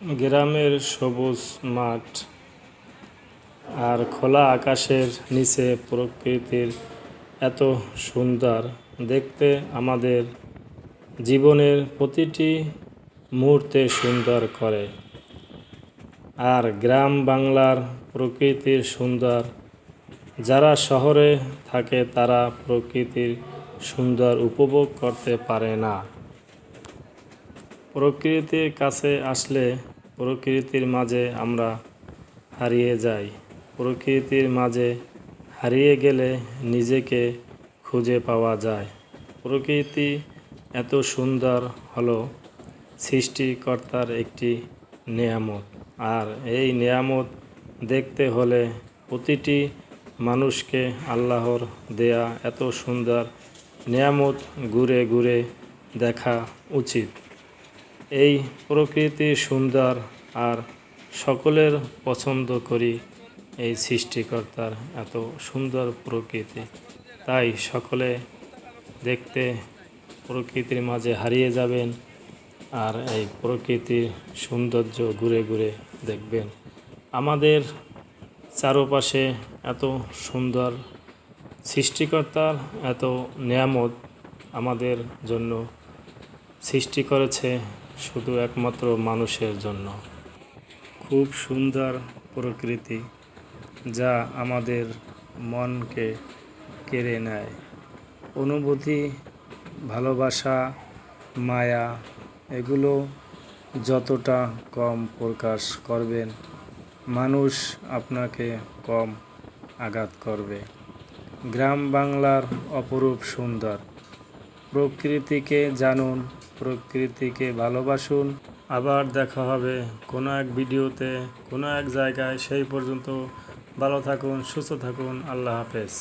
গ্রামের সবুজ মাঠ আর খোলা আকাশের নিচে প্রকৃতির এত সুন্দর। দেখতে আমাদের জীবনের প্রতিটি মুহূর্তে সুন্দর করে। আর গ্রাম বাংলার প্রকৃতির সুন্দর। যারা শহরে থাকে তারা প্রকৃতির সুন্দর উপভোগ করতে পারে না। প্রকৃতির কাছে আসলে প্রকৃতির মাঝে আমরা হারিয়ে যাই। প্রকৃতির মাঝে হারিয়ে গেলে নিজেকে খুঁজে পাওয়া যায়। প্রকৃতি এত সুন্দর হলো সৃষ্টিকর্তার একটি নেয়ামত। আর এই নেয়ামত দেখতে হলে প্রতিটি মানুষকে আল্লাহর দেয়া এত সুন্দর নেয়ামত ঘুরে ঘুরে দেখা উচিত। এই প্রকৃতি সুন্দর আর সকলের পছন্দ করি এই সৃষ্টিকর্তার এত সুন্দর প্রকৃতি। তাই সকলে দেখতে প্রকৃতির মাঝে হারিয়ে যাবেন আর এই প্রকৃতির সৌন্দর্য ঘুরে ঘুরে দেখবেন। আমাদের চারপাশে এত সুন্দর সৃষ্টিকর্তার এত নিয়ামত আমাদের জন্য সৃষ্টি করেছে শুধু একমাত্র মানুষের জন্য। খুব সুন্দর প্রকৃতি যা আমাদের মনকে কেড়ে নেয়। অনুভূতি, ভালোবাসা, মায়া, এগুলো যতটা কম প্রকাশ করবেন মানুষ আপনাকে কম আঘাত করবে। গ্রাম বাংলার অপরূপ সুন্দর। প্রকৃতিকে জানুন প্রকৃতিকে ভালোবাসুন। আবার দেখা হবে কোনো এক ভিডিওতে, কোনো এক জায়গায়। সেই পর্যন্ত ভালো থাকুন, সুস্থ থাকুন। আল্লাহ হাফেজ।